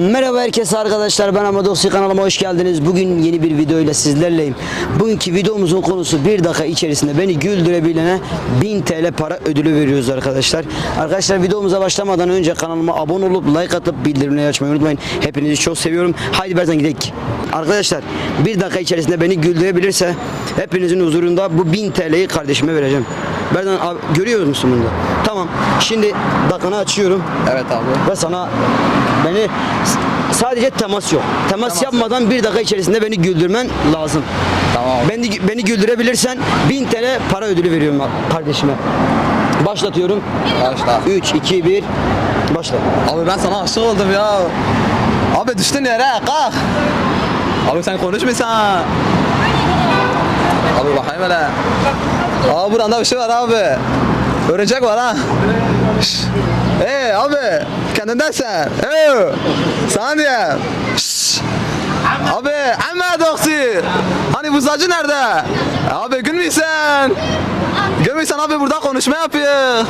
Merhaba herkese arkadaşlar ben Amadoksi kanalıma hoş geldiniz. Bugün yeni bir video ile sizlerleyim. Bugünkü videomuzun konusu bir dakika içerisinde beni güldürebilene 1000 TL para ödülü veriyoruz arkadaşlar. Arkadaşlar videomuza başlamadan önce kanalıma abone olup like atıp bildirimleri açmayı unutmayın. Hepinizi çok seviyorum. Haydi Berzan gidelim. Arkadaşlar bir dakika içerisinde beni güldürebilirse hepinizin huzurunda bu 1000 TL'yi kardeşime vereceğim. Berzan abi, görüyor musun bunu? Tamam. Şimdi dakikanı açıyorum. Evet abi. Ve sana beni sadece temas yok. Temas, yapmadan bir dakika içerisinde beni güldürmen lazım. Tamam. Beni, beni güldürebilirsen 1000 TL para ödülü veriyorum kardeşime. Başlatıyorum. Başla. 3, 2, 1. Başla. Abi ben sana aşık oldum ya. Abi düştün yere kalk. Abi sen konuşmuyorsun. Abi bakayım hele. Abi buranda bir şey var abi. Örümcek var ha. Hey abi kendindensen. Hey. Sana diye. Şşş. Abi amma doktor. Hani buzacı nerede? Abi gülmüyorsun. Gülmüyorsun abi burada konuşma yapıyor.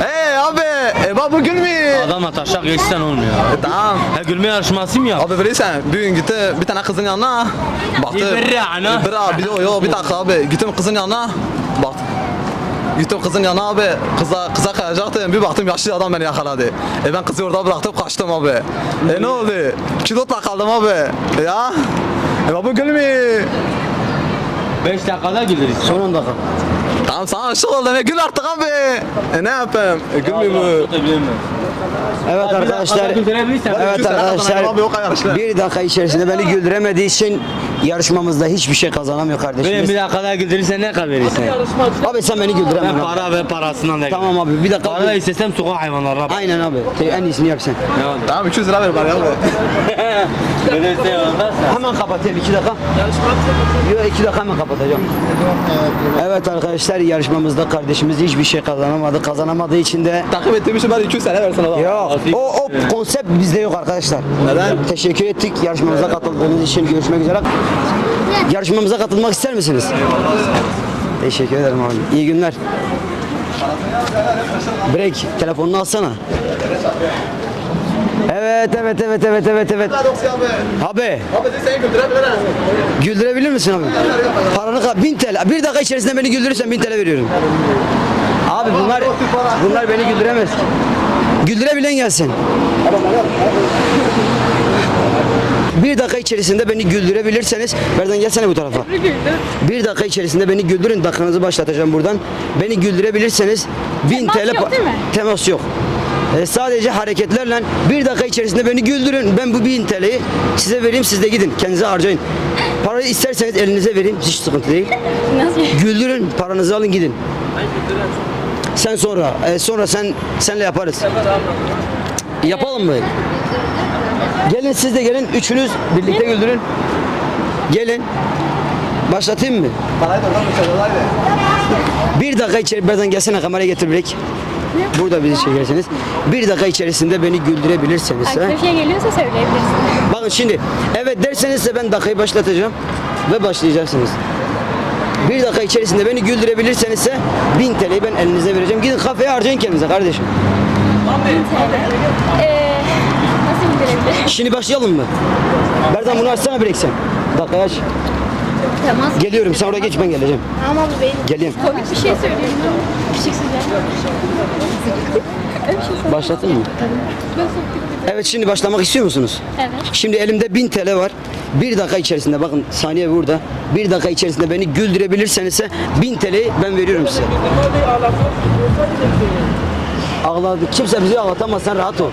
Hey abi. E bak bu gülmüyor. Adamla taşak geçsen olmuyor. E, Tamam. Ha gülme yarışması mı yap? Abi bilirsen bir gün gitti bir tane kızın yanına baktı. Bir ana. Bir abi yok yok bir dakika abi gittim kızın yanına bak. Gittim kızın yanına abi kıza kıza kayacaktım bir baktım yaşlı adam beni yakaladı. E ben kızı orada bıraktım kaçtım abi. E ne oldu? Kilotla kaldım abi. Ya. E bu gülmüyor. 5 dakikada güleriz. Son 10 dakika. Tamam sana aşık oldum e gül artık abi. E ne yapayım? E gülmüyor mu? Evet Abi arkadaşlar. dakika Evet arkadaşlar. abi. Bir dakika içerisinde beni güldüremediği için yarışmamızda hiçbir şey kazanamıyor Benim kardeşimiz. bir dakikada güldürürsen ne kadar verirsen? Abi sen beni güldüremem. Ben abi. para ve parasından da Tamam abi bir dakika. Para istesem sokak hayvanlarına bak. Aynen abi. En iyisini yap sen. Tamam 200 lira ver bana abi. Böyle şey olmaz. Hemen kapatayım iki dakika. Yok iki dakika hemen kapatacağım. Evet arkadaşlar yarışmamızda kardeşimiz hiçbir şey kazanamadı. Kazanamadığı için de Takip ettiğim için ben 200 lira versin adam. Yok. O, o konsept bizde yok arkadaşlar. Neden? Teşekkür ettik yarışmamıza katıldığınız için. Görüşmek üzere. Yarışmamıza katılmak ister misiniz? Teşekkür ederim abi. İyi günler. Break. Telefonunu alsana. Evet, evet, evet, evet, evet, evet. Abi, Abi sen güldürebilir güldürebilir misin abi? Paranı ka- 1000 TL. Bir dakika içerisinde beni güldürürsen 1000 TL veriyorum. Abi bunlar bunlar beni güldüremez. Güldürebilen gelsin. Bir dakika içerisinde beni güldürebilirseniz Berdan gelsene bu tarafa. Bir dakika içerisinde beni güldürün. Dakikanızı başlatacağım buradan. Beni güldürebilirseniz 1000 Temas TL yok değil mi? temas yok. Ee, sadece hareketlerle bir dakika içerisinde beni güldürün. Ben bu 1000 TL'yi size vereyim siz de gidin. Kendinize harcayın. Parayı isterseniz elinize vereyim. Hiç sıkıntı değil. Güldürün. Paranızı alın gidin. Sen sonra. e, sonra sen senle yaparız. Yapalım mı? Gelin siz de gelin. Üçünüz birlikte güldürün. Gelin. Başlatayım mı? Parayı da oradan mı Bir dakika içeri Berdan gelsene kameraya getir Bilek. Burada bizi çekersiniz. Bir dakika içerisinde beni güldürebilirseniz. ha? Aklına bir şey geliyorsa söyleyebilirsin. Bakın şimdi evet derseniz de ben dakikayı başlatacağım ve başlayacaksınız. Bir dakika içerisinde beni güldürebilirseniz ise 1000 TL'yi ben elinize vereceğim. Gidin kafeye harcayın kendinize kardeşim. Ee, nasıl indirebilir? Şimdi başlayalım mı? Berdan bunu açsana Bilek sen. Dakikayı aç. Tamam. Geliyorum sen oraya geç ben geleceğim. Ama bu benim. Geleyim. Komik bir şey söylüyorum. Küçük söyle. Başlatın mı? Evet şimdi başlamak istiyor musunuz? Evet. Şimdi elimde 1000 TL var. Bir dakika içerisinde bakın saniye burada. Bir dakika içerisinde beni güldürebilirseniz ise 1000 TL'yi ben veriyorum size. Ağladı. Kimse bizi ağlatamaz sen rahat ol.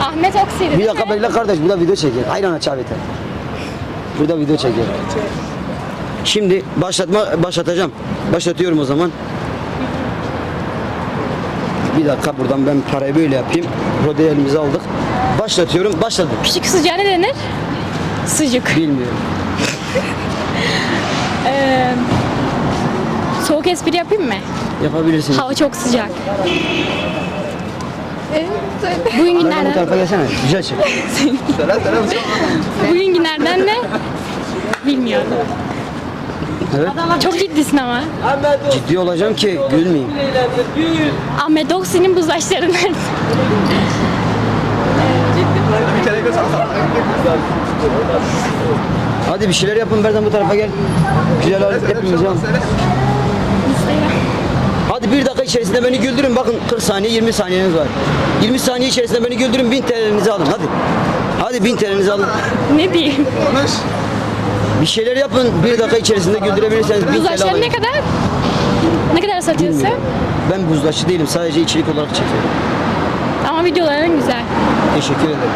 Ahmet Oksiri. Bir dakika bekle kardeş burada video çekiyor. Aynen aç abi. Burada video çekiyor. Şimdi başlatma başlatacağım. Başlatıyorum o zaman. Bir dakika buradan ben parayı böyle yapayım. Rodeyi elimize aldık. Başlatıyorum. Başladım. Küçük sıcağı ne denir? Sıcık. Bilmiyorum. Ee, soğuk espri yapayım mı? Yapabilirsiniz. Hava çok sıcak. Bugün Berdan bu günlerden, tarafa gelsene. Güzel çek. Bugün günlerden ne? Bilmiyorum. Evet. Çok ciddisin ama. Ciddi olacağım ki gülmeyeyim. Ahmet Oksi'nin bu saçları nerede? Bir kere Hadi bir şeyler yapın Berdan bu tarafa gel. Güzel alet hepimiz ya. Hadi bir dakika içerisinde beni güldürün. Bakın 40 saniye 20 saniyeniz var. 20 saniye içerisinde beni güldürün 1000 TL'nizi alın hadi. Hadi 1000 TL'nizi alın. Ne diyeyim? Konuş. Bir şeyler yapın. Bir dakika içerisinde güldürebilirseniz 1000 TL Buzlaşları ne kadar? Ne kadar satıyorsun? Ben buzdaşı değilim. Sadece içerik olarak çekiyorum. Ama videoların güzel. Teşekkür ederim.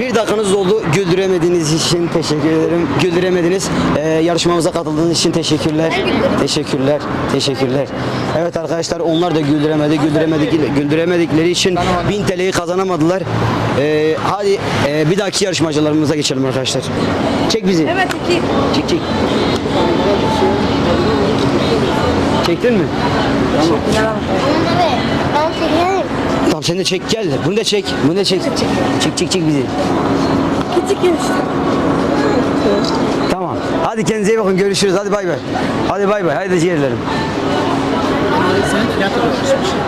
Bir dakikanız oldu. Güldüremediğiniz için teşekkür ederim. Güldüremediniz. Ee, yarışmamıza katıldığınız için teşekkürler. Teşekkürler. Teşekkürler. Evet arkadaşlar onlar da güldüremedi. Güldüremedik, güldüremedikleri için 1000 TL'yi kazanamadılar. Ee, hadi e, bir dahaki yarışmacılarımıza geçelim arkadaşlar. Çek bizi. Evet çek. Çek çek. Çektin mi? Ben çekerim. Tamam sen de çek gel. Bunu da çek. Bunu da çek. Çek çek çek bizi. Tamam. Hadi kendinize iyi bakın. Görüşürüz. Hadi bay bay. Hadi bay bay. Hadi ciğerlerim.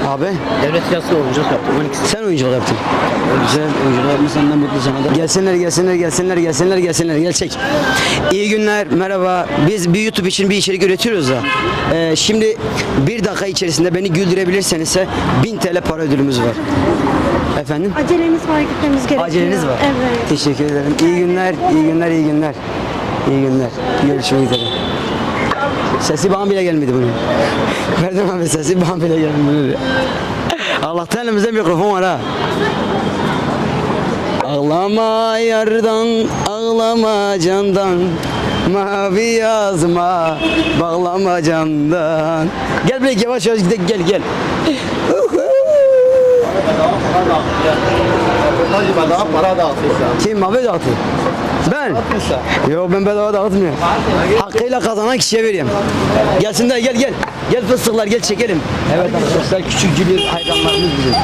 Abi Devlet tiyatrosu oyunculuk yaptım. 12 sen oyunculuk yaptın. Güzel oyunculuk yapmışsın. Senden mutlu sana da. Gelsinler gelsinler gelsinler gelsinler gelsinler. Gel çek. İyi günler. Merhaba. Biz bir YouTube için bir içerik üretiyoruz da. Ee, şimdi bir dakika içerisinde beni güldürebilirseniz ise 1000 TL para ödülümüz var. Efendim? Acelemiz var gitmemiz gerekiyor. Aceleniz var. Evet. Teşekkür ederim. İyi günler, iyi günler, iyi günler. İyi günler. Görüşmek üzere. Sesi bana bile gelmedi bunun. Verdim abi sesi bana bile gelmedi. Allah'tan elimizde mikrofon var ha. Ağlama yardan, ağlama candan Mavi yazma, bağlama candan Gel buraya yavaş yavaş gidelim gel gel Hadi bana para dağıtırsa. Kim mavi dağıtı? Ben? Yok ben bedava dağıtmıyorum. Hakkıyla kazanan kişiye vereyim. Gelsinler gel gel. Gel fıstıklar gel çekelim. Evet arkadaşlar küçük bir hayranlarımız bizim.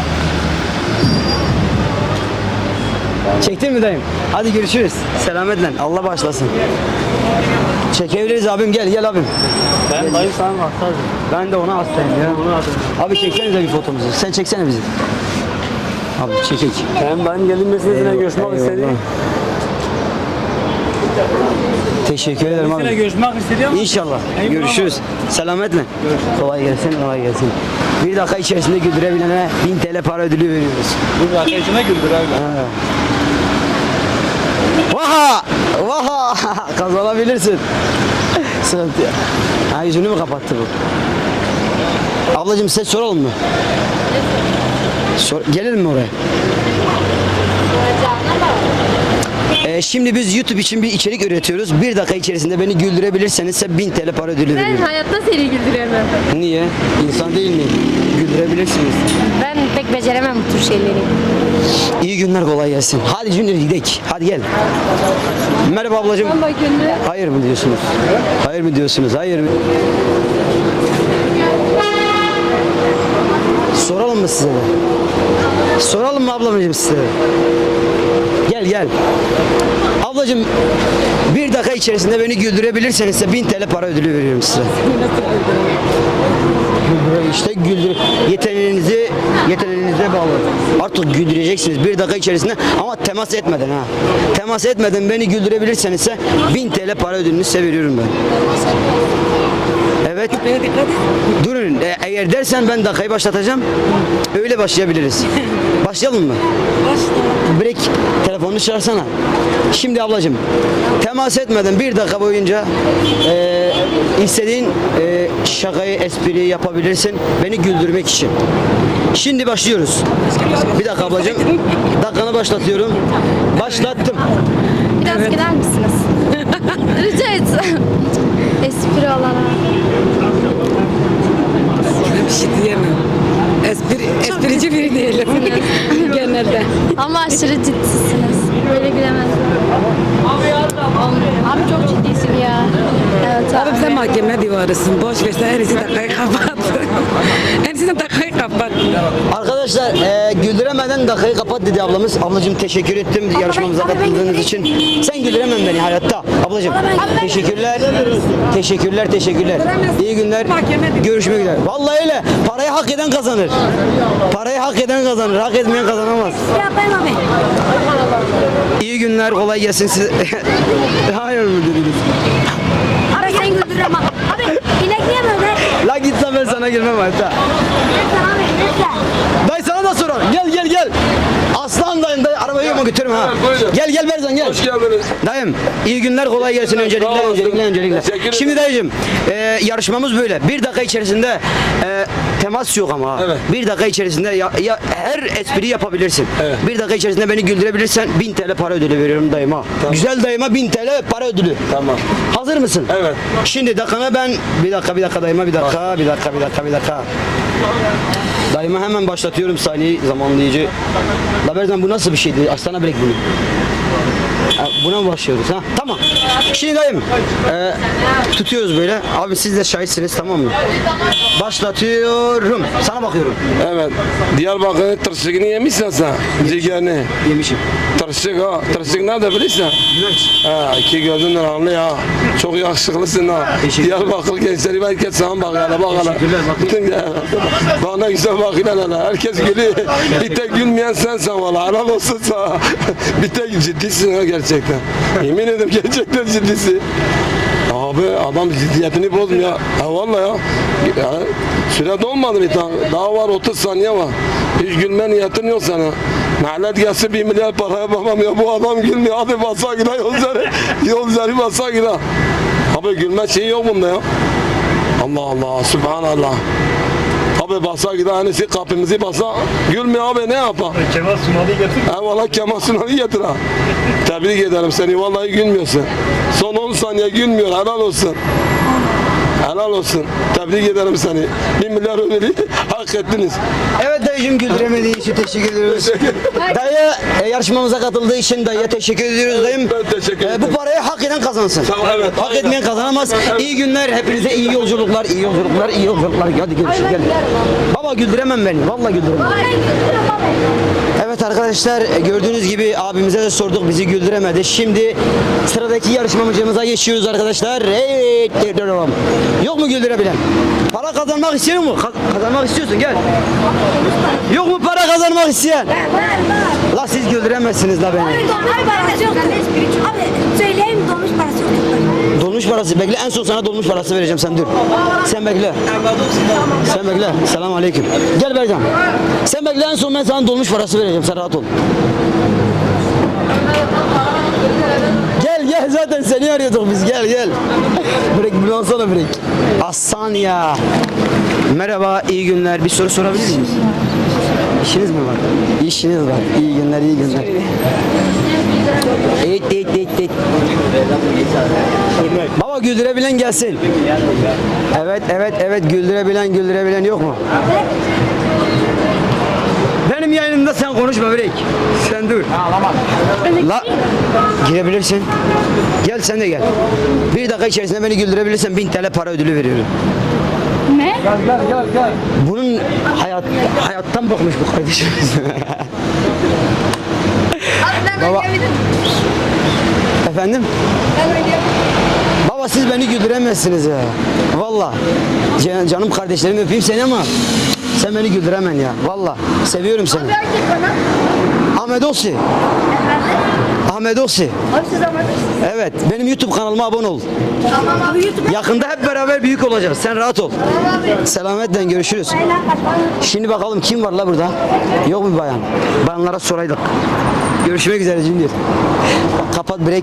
Çektin mi dayım? Hadi görüşürüz. Selametle. Allah başlasın. Çekebiliriz abim gel gel abim. Ben dayı sana. Ben de ona hastayım ya. Abi çeksenize bir fotomuzu. Sen çeksene bizi. Abi çekek. Ben ben gelinmesi sizinle görüşmek istedim. Teşekkür ederim abi. Görüşmek istedim. İnşallah. Eyvallah. Görüşürüz. Selametle. Kolay gelsin, kolay gelsin. Bir dakika içerisinde güldürebilene 1000 TL para ödülü veriyoruz. Bu arkadaşına güldür abi. Vaha! Vaha! Kazanabilirsin. Sıkıntı yok. Ha yüzünü mü kapattı bu? Ablacığım ses soralım mı? Sor, gelelim mi oraya? Ee, şimdi biz YouTube için bir içerik üretiyoruz. Bir dakika içerisinde beni güldürebilirseniz size 1000 TL para ödülü Ben veriyorum. hayatta seni güldüremem. Niye? İnsan değil mi? Güldürebilirsiniz. Ben pek beceremem bu tür şeyleri. İyi günler kolay gelsin. Hadi Junior gidelim. Hadi gel. Merhaba ablacığım. Ama gönlü Hayır mı diyorsunuz? Hayır mı diyorsunuz? Hayır mı? Soralım mı size? Soralım mı ablacığım size? Gel gel. Ablacığım bir dakika içerisinde beni güldürebilirseniz size 1000 TL para ödülü veriyorum size. İşte güldür. Yeteneğinizi yeteneğinize bağlı. Artık güldüreceksiniz bir dakika içerisinde ama temas etmeden ha. Temas etmeden beni güldürebilirseniz ise 1000 TL para ödülünü size veriyorum ben. Evet. Durun. E, eğer dersen ben dakikayı başlatacağım. Öyle başlayabiliriz. Başlayalım mı? Break telefonunu çıkarsana. Şimdi ablacığım temas etmeden bir dakika boyunca e, istediğin e, şakayı, espriyi yapabilirsin beni güldürmek için. Şimdi başlıyoruz. Bir dakika ablacığım. Dakikanı başlatıyorum. Başlattım. Biraz gider misiniz? Rica etsem. Espri olarak. Bir şey diyemem. Espri, esprici biri değilim genelde. Ama aşırı ciddisiniz. Böyle gülemezdim. Abi çok ciddisin ya. Evet Abi sen mahkeme divarısın. Boş ver sen en iyisi dakikayı kapat. en iyisi dakikayı kapat. Arkadaşlar e, güldüremeden dakikayı dedi ablamız. Ablacığım teşekkür ettim yarışmamıza katıldığınız için. Sen güldüremem beni hayatta. Ablacığım teşekkürler. Teşekkürler teşekkürler. İyi günler. Görüşmek üzere. Vallahi öyle. Parayı hak eden kazanır. Parayı hak eden kazanır. Hak etmeyen kazanamaz. İyi günler, kolay gelsin size. Hayır mı dediniz? Abi sen bak. Abi inek niye böyle? La git lan ben sana girmem hatta. Neyse abi neyse. Da sorarım. Gel gel gel. Aslan dayım dayı arabayı yok mu götürüm ha. Gel gel Berzan gel. Hoş geldiniz. Dayım iyi günler kolay gelsin öncelikle öncelikle öncelikle. Şimdi dayıcım e, yarışmamız böyle. Bir dakika içerisinde e, temas yok ama. Evet. Bir dakika içerisinde ya, ya her espri yapabilirsin. Evet. Bir dakika içerisinde beni güldürebilirsen 1000 TL para ödülü veriyorum dayıma. Güzel dayıma 1000 TL para ödülü. Tamam. Hazır mısın? Evet. Şimdi dakikana ben bir dakika bir dakika dayıma bir dakika bir dakika bir dakika bir dakika. Dayıma hemen başlatıyorum saniye zamanlayıcı. La Berzan bu nasıl bir şeydi? Açsana bilek bunu. Buna mı başlıyoruz ha? Tamam. Şimdi dayım e, tutuyoruz böyle. Abi siz de şahitsiniz tamam mı? Başlatıyorum. Sana bakıyorum. Evet. Diyarbakır'ın tırşıkını yemişsin sen. Ciğerini. Yemişim. Tırşık ha. Tırşık nerede bilirsen? Ha, iki gözün ranlı ya. Çok yakışıklısın ha. Diyarbakır gençleri herkes sana bak hele bak hele. Bak. Bütün Bak ne güzel bakıyorlar hele. Herkes gülüyor. Bir tek gülmeyen sensin valla. Helal olsun sana. Bir tek ciddisin gerçekten. Yemin ederim gerçekten ciddisin. Abi adam ciddiyetini bozmuyor. Ha vallahi ya. ya süre dolmadı bir tane. Daha var 30 saniye var. Hiç gülme niyetin yok sana. Nalet gelse bir milyar paraya babam ya bu adam gülmüyor. Hadi basa gida yol üzeri. Yol üzeri basa gida. Abi gülme şeyi yok bunda ya. Allah Allah subhanallah. Abi basa gida hani siz kapımızı basa gülmüyor abi ne yapar? Kemal Sunal'ı getir. Ha valla Kemal Sunal'ı getir ha. Tebrik ederim seni vallahi gülmüyorsun. Son 10 saniye gülmüyor helal olsun. Helal olsun. Tebrik ederim seni. 1 milyar ödülü hak ettiniz. Evet dayıcım güldüremediği için teşekkür ediyoruz. Dayı e, yarışmamıza katıldığı için dayıya teşekkür ediyoruz dayım. Ben teşekkür E, ederim. bu parayı hak eden kazansın. Tamam, evet, hak aynen. etmeyen kazanamaz. Evet. İyi günler. Hepinize iyi yolculuklar, iyi yolculuklar, iyi yolculuklar. Hadi görüşürüz. Gel. Baba güldüremem beni. Vallahi güldüremem. Evet arkadaşlar e, gördüğünüz gibi abimize de sorduk bizi güldüremedi. Şimdi sıradaki yarışmamıza geçiyoruz arkadaşlar. Evet. devam. Yok mu güldürebilen? Para kazanmak istiyor mu? Ka- kazanmak istiyorsun gel. Yok mu para kazanmak isteyen? La siz güldüremezsiniz la beni. Abi dolmuş parası yok. Abi söyleyeyim dolmuş parası yok. Dolmuş parası bekle en son sana dolmuş parası vereceğim sen dur. Sen bekle. Sen bekle. Selam aleyküm. Gel Bercan. Sen bekle en son ben sana dolmuş parası vereceğim sen rahat ol. Gel zaten seni arıyorduk biz gel gel. Break bir alsana break. Aslan ya. Merhaba iyi günler bir soru sorabilir miyiz? İşiniz mi var? İşiniz var. İyi günler iyi günler. Evet evet evet evet. Baba güldürebilen gelsin. Evet evet evet güldürebilen güldürebilen yok mu? Benim yayınımda sen konuşma Sen dur. La girebilirsin. Gel sen de gel. Bir dakika içerisinde beni güldürebilirsen 1000 TL para ödülü veriyorum. Ne? Bunun hayat hayattan bakmış bu kardeşimiz. Baba. Efendim? Baba siz beni güldüremezsiniz ya. Valla. Can- Canım kardeşlerim öpeyim seni ama sen beni güldüremen ya. Valla. Seviyorum seni. Ahmet Osi. Ahmet Osi. Abi siz anlatırsınız. Evet. Benim YouTube kanalıma abone ol. Tamam abi YouTube. Yakında hep beraber büyük olacağız. Sen rahat ol. Selametle görüşürüz. Şimdi bakalım kim var la burada? Yok mu bayan? Bayanlara soraydık. Görüşmek üzere Cingir. Kapat break.